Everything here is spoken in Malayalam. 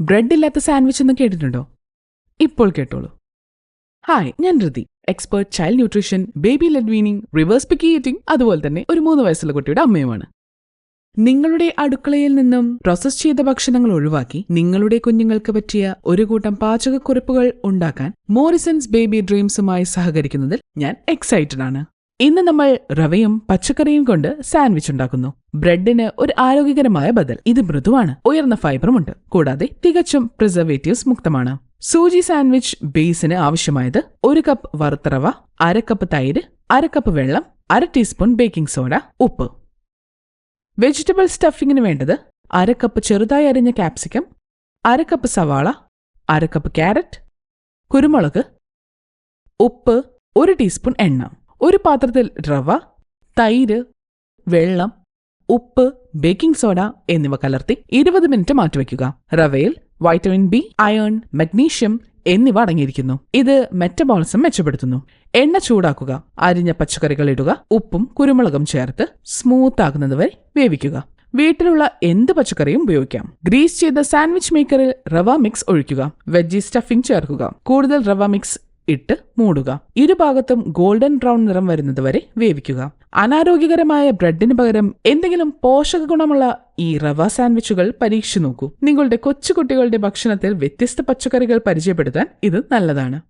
ബ്രെഡ് ഇല്ലാത്ത സാൻഡ്വിച്ച് എന്ന് കേട്ടിട്ടുണ്ടോ? ഇപ്പോൾ കേട്ടോളൂ. ഹായ് ഞാൻ Rithi. Expert child nutrition baby led weaning reverse picky eating അതുപോലെ തന്നെ ഒരു മൂന്ന് വയസ്സുള്ള കുട്ടിയുടെ അമ്മയുമാണ്. നിങ്ങളുടെ അടുക്കളയിൽ നിന്നും പ്രോസസ് ചെയ്ത ഭക്ഷണങ്ങൾ ഒഴിവാക്കി നിങ്ങളുടെ കുഞ്ഞുങ്ങൾക്ക് പറ്റിയ ഒരു കൂട്ടം പാചകക്കുറിപ്പുകൾ ഉണ്ടാക്കാൻ മോറിസൺസ് ബേബി ഡ്രീംസുമായി സഹകരിക്കുന്നതിൽ ഞാൻ എക്സൈറ്റഡ് ആണ്. ഇന്ന് നമ്മൾ റവയും പച്ചക്കറിയും കൊണ്ട് സാൻഡ്വിച്ച് ഉണ്ടാക്കുന്നു. ബ്രെഡിന് ഒരു ആരോഗ്യകരമായ ബദൽ. ഇത് മൃദുവാണ്. ഉയർന്ന ഫൈബറുമുണ്ട് കൂടാതെ തികച്ചും പ്രിസർവേറ്റീവ്സ് മുക്തമാണ്. സൂചി സാൻഡ്വിച്ച് ബേസിന് ആവശ്യമായത് ഒരു കപ്പ് വറുത്തറവ അര കപ്പ് തൈര് അര കപ്പ് വെള്ളം അര ടീസ്പൂൺ ബേക്കിംഗ് സോഡ ഉപ്പ്. വെജിറ്റബിൾ സ്റ്റഫിങ്ങിന് വേണ്ടത് അര കപ്പ് ചെറുതായി അരിഞ്ഞ ക്യാപ്സിക്കം അര കപ്പ് സവാള അര കപ്പ് ക്യാരറ്റ് കുരുമുളക് ഉപ്പ് ഒരു ടീസ്പൂൺ എണ്ണ. ഒരു പാത്രത്തിൽ റവ തൈര് വെള്ളം ഉപ്പ് ബേക്കിംഗ് സോഡ എന്നിവ കലർത്തി ഇരുപത് മിനിറ്റ് മാറ്റിവെക്കുക. റവയിൽ വൈറ്റമിൻ ബി അയൺ മഗ്നീഷ്യം എന്നിവ അടങ്ങിയിരിക്കുന്നു. ഇത് മെറ്റബോളിസം മെച്ചപ്പെടുത്തുന്നു. എണ്ണ ചൂടാക്കുക. അരിഞ്ഞ പച്ചക്കറികൾ ഇടുക. ഉപ്പും കുരുമുളകും ചേർത്ത് സ്മൂത്ത് ആകുന്നതുവരെ വേവിക്കുക. വീട്ടിലുള്ള എന്ത് പച്ചക്കറിയും ഉപയോഗിക്കാം. ഗ്രീസ് ചെയ്ത സാൻഡ്വിച്ച് മേക്കറിൽ റവ മിക്സ് ഒഴിക്കുക. വെജി സ്റ്റഫിംഗ് ചേർക്കുക. കൂടുതൽ റവ മിക്സ് ഇട്ട് മൂടുക. ഇരുഭാഗത്തും ഗോൾഡൻ ബ്രൗൺ നിറം വരുന്നതുവരെ വേവിക്കുക. അനാരോഗ്യകരമായ ബ്രെഡിന് പകരം എന്തെങ്കിലും പോഷക ഗുണമുള്ള ഈ റവ സാൻഡ്വിച്ചുകൾ പരീക്ഷിച്ചു നോക്കൂ. നിങ്ങളുടെ കൊച്ചുകുട്ടികളുടെ ഭക്ഷണത്തിൽ വ്യത്യസ്ത പച്ചക്കറികൾ പരിചയപ്പെടുത്താൻ ഇത് നല്ലതാണ്.